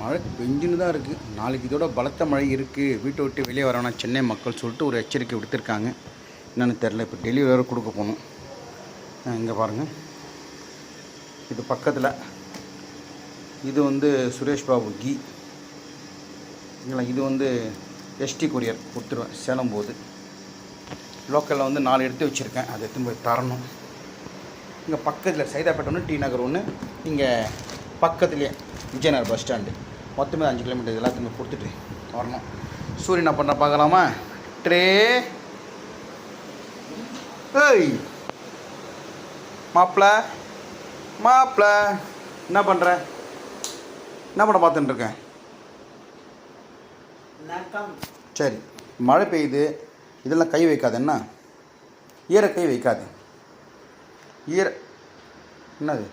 மழை பெஞ்சுன்னு தான் இருக்குது நாளைக்கு இதோட பலத்த மழை இருக்குது வீட்டை விட்டு வெளியே வரவேணா சென்னை மக்கள் சொல்லிட்டு ஒரு எச்சரிக்கை விடுத்திருக்காங்க. என்னென்னு தெரில இப்போ டெலிவரி வேறு கொடுக்க போகணும். இங்கே பாருங்கள் இது பக்கத்தில். இது வந்து சுரேஷ் பாபு கி. இல்லை இது வந்து எஸ்டி கொரியர் கொடுத்துருவேன். சேலம் போது. லோக்கலில் வந்து நாலு எடுத்து வச்சுருக்கேன். அதை எடுத்துன்னு போய் தரணும். இங்கே பக்கத்தில் சைதாப்பேட்டை ஒன்று டி நகர் ஒன்று இங்கே பக்கத்துலேயே விஜயநகர் பஸ் ஸ்டாண்டு மொத்தமே அஞ்சு கிலோமீட்டர் இது எல்லாத்தையுமே கொடுத்துட்டு வரணும். சூரியன் என்ன பண்ண பார்க்கலாமா? ட்ரே. ஏய். மாப்பிள மாப்பிள என்ன பண்ணுற என்ன படம் பார்த்துட்டு இருக்கேன் வணக்கம். சரி. மழை பெய்யுது. இதெல்லாம் கை வைக்காது என்ன? ஈர கை வைக்காது. ஈர. என்னது?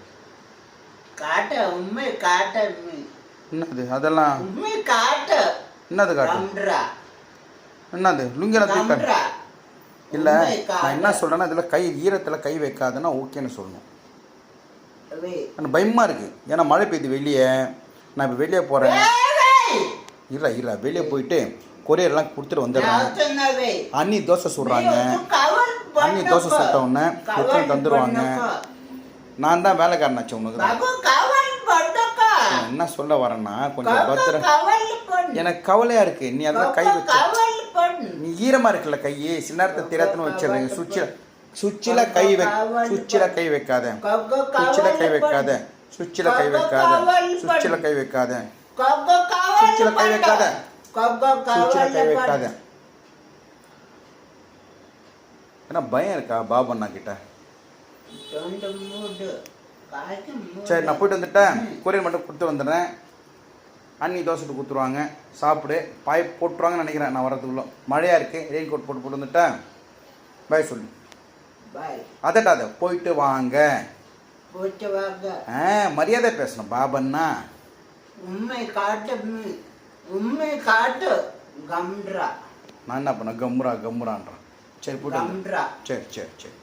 காட்ட உண்மை காட்ட உண்மை என்னது அதெல்லாம்? உண்மை காட்ட. என்னது காட்டு? என்னது லுங்கின தூக்கி காட்டு கம்ட்ரா இல்லை நான் என்ன. சொல்கிறேன்னா இதில் கை ஈரத்தில் கை வைக்காதுன்னா ஓகேன்னு சொல்லணும். எனக்கு பயமாக இருக்குது ஏன்னா மழை பெய்யுது வெளியே. நான் இப்போ வெளியே போகிறேன் இல்லை இல்லை வெளியே போயிட்டு கொரியர்லாம் கொடுத்துட்டு சொன்னவே. அண்ணி தோசை சுடுறாங்க. அண்ணி தோசை. சுட்ட உடனே எடுத்துன்னு தந்துடுவாங்க. நான் தான் வேலைக்காரனாச்சு உனக்கு என்ன சொல்ல வரேன்னா கொஞ்சம் பத்திரம். எனக்கு கவலையாக இருக்குது நீ அதெல்லாம் கை வச்ச. நீ ஈரமாக இருக்குல்ல கை சில நேரத்தை திறத்துன்னு வச்சிடுறீங்க சுவிட்சில் சுவிட்சில் கை வை சுவிட்சில் கை வைக்காத. சுவிட்சில் கை வைக்காத. சுவிட்சில் கை வைக்காத. சுவிட்சில் கை வைக்காத. சுவிட்சில் கை. வைக்காத. சுவிட்சில் கை வைக்காத. ஏன்னா பயம் இருக்கா பாபு அண்ணா கிட்ட சரி நான் போயிட்டு வந்துட்டேன். கொரியர் மட்டும் கொடுத்து வந்துடுறேன். அண்ணி தோசை சுட்டு கொடுத்துருவாங்க. சாப்பிடு. பாய் போட்டுருவாங்கன்னு நினைக்கிறேன் நான் வரதுக்குள்ள மழையாக இருக்குது ரெயின் கோட் போட்டு போட்டு வந்துட்டேன். பாய் சொல்லு. அதட்டாத போயிட்டு வாங்க. போட்டு வாங்க. ஆ மரியாதை பேசணும் பாபண்ணா உண்மை காட்டு உண்மை. காட்டு. கம்ட்ரா நான் என்ன பண்ண? கம்முரா கம்முரான்றான் சரி போயிட்டு. கம்ட்ரா சரி சரி சரி.